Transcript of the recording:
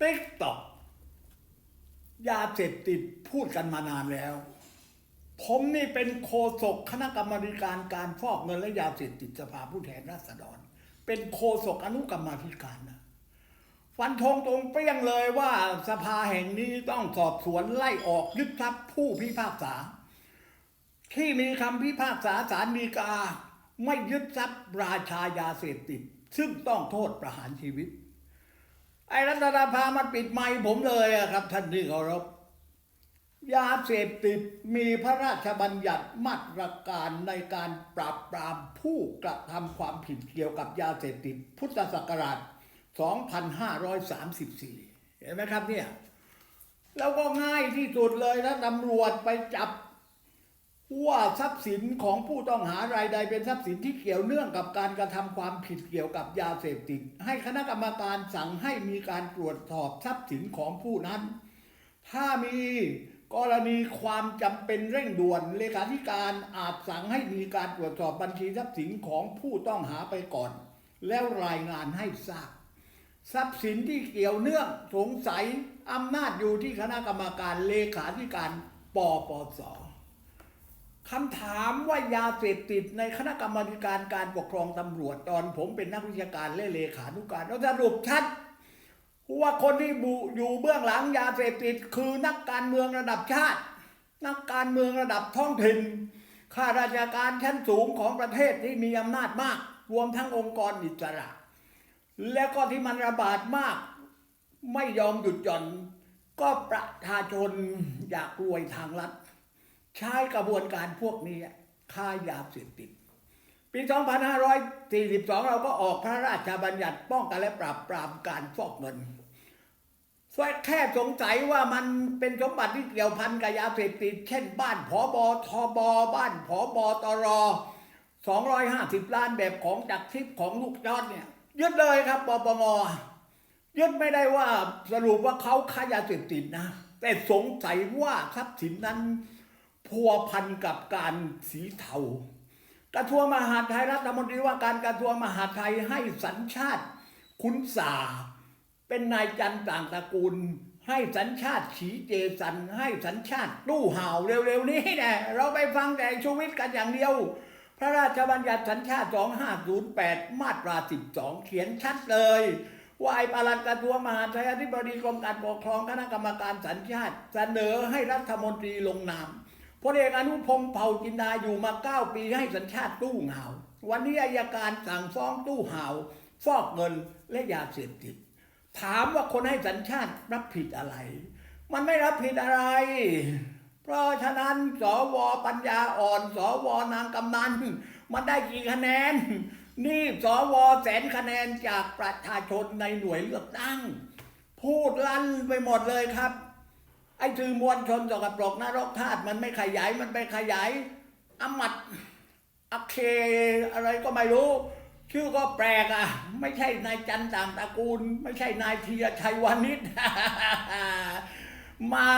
ติ๊กตอกยาเสพติดพูดกันมานานแล้ว ผมนี่เป็นโฆษกคณะกรรมการการฟอกเงินและยาเสพติดสภาผู้แทนราษฎร เป็นโฆษกอนุกรรมาธิการนะฟันธงตรงเปรี้ยงเลยว่าสภาแห่งนี้ต้องสอบสวนไล่ออกยึดทรัพย์ผู้พิพากษา ที่มีคำพิพากษาศาลฎีกา ไม่ยึดทรัพย์ราชายาเสพติด ซึ่งต้องโทษประหารชีวิต ไอ้รัฐสภามันปิดไมค์ผมเลยอะครับ ท่านที่เคารพยาเสพติดมีพระราชบัญญัติมาตรการในการปราบปรามผู้กระทำความผิดเกี่ยวกับยาเสพติดพุทธศักราช 2534 เห็นไหมครับเนี่ย แล้วก็ง่ายที่สุดเลยถ้าตำรวจไปจับ ว่าทรัพย์สินของผู้ต้องหารายใดเป็นทรัพย์สินที่เกี่ยวเนื่องกับการกระทำความผิดเกี่ยวกับยาเสพติด ให้คณะกรรมการสั่งให้มีการตรวจสอบทรัพย์สินของผู้นั้น ถ้ามีกรณีความจำเป็นเร่งด่วนเลขาธิการอาจสั่งให้มีการตรวจสอบบัญชีทรัพย์สินของผู้ต้องหาไปก่อน แล้วรายงานให้ทราบทรัพย์สินที่เกี่ยวเนื่องสงสัยอำนาจอยู่ที่คณะกรรมการเลขาธิการปปส คำถามว่ายาเสพติดในคณะกรรมการการปกครองตำรวจตอนผมเป็นนักวิชาการและเลขานุการเราสรุปชัดว่าคนที่บุอยู่เบื้องหลังยาเสพติดคือนักการเมืองระดับชาติ นักการเมืองระดับท้องถิ่นข้าราชการชั้นสูงของประเทศที่มีอำนาจมาก รวมทั้งองค์กรอิสระ และก็ที่มันระบาดมาก ไม่ยอมหยุดหย่อน ก็ประชาชนอยากรวยทางลัด ใช้กระบวนการพวกนี้ค้ายาเสพติด ปี 2542 เราก็ออกพระราชบัญญัติป้องกันและปราบปรามการฟอกเงินแค่สงสัยว่ามันเป็นสมบัติที่เกี่ยวพันกับยาเสพติด เช่นบ้านผอบอทบบ้านผอบอตรอ250 ล้านแบบของจากทิพย์ของลูกยอดเนี่ยยึดเลยครับปปงยึดไม่ได้ว่าสรุปว่าเขาค้ายาเสพติดนะ แต่สงสัยว่าทรัพย์สินนั้น พัวพันกับการสีเทากระทรวงมหาดไทยรัฐมนตรีว่าการกระทรวงมหาดไทยให้สัญชาติคุณสาเป็นนายจันทร์ต่างตระกูล ให้สัญชาติฉีเจสัน ให้สัญชาติตู้ห่าวเร็วๆนี้แน่เราไปฟังแต่ชูวิทย์กันอย่างเดียว พระราชบัญญัติสัญชาติ 2508 มาตรา 12 เขียนชัดเลยว่าไอ้ปลัดกระทรวงมหาดไทยอธิบดีกรมการปกครองคณะกรรมการสัญชาติ เสนอให้รัฐมนตรีลงนาม พลเอกอนุพงศ์เผ่าจินดาอยู่มาเก้าปีให้สัญชาติตู้เห่าวันนี้อายการสั่งฟ้องตู้เห่าฟอกเงินและยาเสพติด ถามว่าคนให้สัญชาติรับผิดอะไร มันไม่รับผิดอะไร เพราะฉะนั้นสวปัญญาอ่อนสวนางกำนันมันได้กี่คะแนน นี่สวแสนคะแนนจากประชาชนในหน่วยเลือกตั้ง พูดลั่นไปหมดเลยครับ ไอ้สื่อมวลชนสกปรกนรกธาตุมันไม่ขยายมันไปขยายอมัดอเคอะไรก็ไม่รู้ ชื่อก็แปลกอะ ไม่ใช่นายจันต่างตระกูล ไม่ใช่นายเทียชัยวานิชมา